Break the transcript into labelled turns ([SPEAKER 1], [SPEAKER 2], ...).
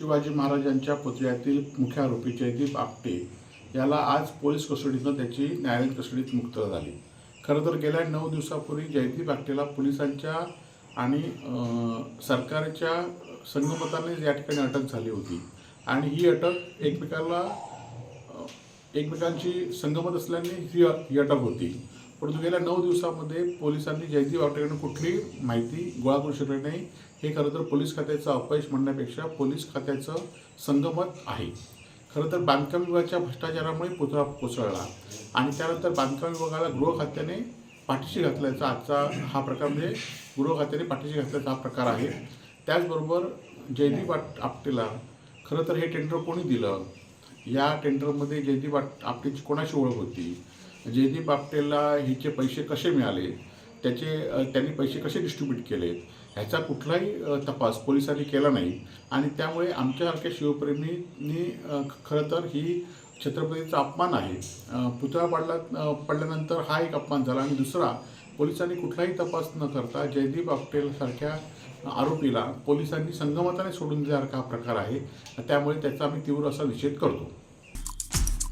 [SPEAKER 1] शिवाजी महाराजांच्या पुतळ्यातील मुख्य आरोपी जयदीप आपटे याला आज पोलीस कस्टडीतनं त्याची न्यायालयीन कस्टडीत मुक्त झाली. खरं तर गेल्या नऊ दिवसापूर्वी जयदीप आपटेला पोलिसांच्या आणि सरकारच्या संगमताने या ठिकाणी अटक झाली होती. आणि ही अटक एकमेकाला एकमेकांची संगमत असल्याने ही ही अटक होती. परंतु गेल्या नऊ दिवसामध्ये पोलिसांनी जयदीप आपटेकडून कुठली माहिती गोळा करू शकले नाही हे खरं तर पोलीस खात्याचं अपयश म्हणण्यापेक्षा पोलीस खात्याचं संगमत आहे. खरं तर बांधकाम विभागाच्या भ्रष्टाचारामुळे पुतळा कोसळला आणि त्यानंतर बांधकाम विभागाला गृह खात्याने पाठीशी घातल्याचा आजचा हा प्रकार म्हणजे गृह खात्याने पाठीशी घातल्याचा हा प्रकार आहे. त्याचबरोबर जयदीप आपटेला खरं तर हे टेंडर कोणी दिलं? या टेंडरमध्ये जयदीप आपटेची कोणाशी ओळख होती? जयदीप आपटेला हिचे पैसे कसे मिळाले त्याचे त्यांनी पैसे कसे डिस्ट्रीब्यूट केले ह्याचा कुठलाही तपास पोलिसांनी केला नाही. आणि त्यामुळे आमच्यासारख्या शिवप्रेमींनी खरं तर ही छत्रपतीचा अपमान आहे. पुतळा पडला पडल्यानंतर हा एक अपमान झाला. आणि दुसरा पोलिसांनी कुठलाही तपास न करता जयदीप आपटेलसारख्या आरोपीला पोलिसांनी संगमताने सोडून दिल्यासारखा हा प्रकार आहे. त्यामुळे त्याचा आम्ही तीव्र असा निषेध करतो.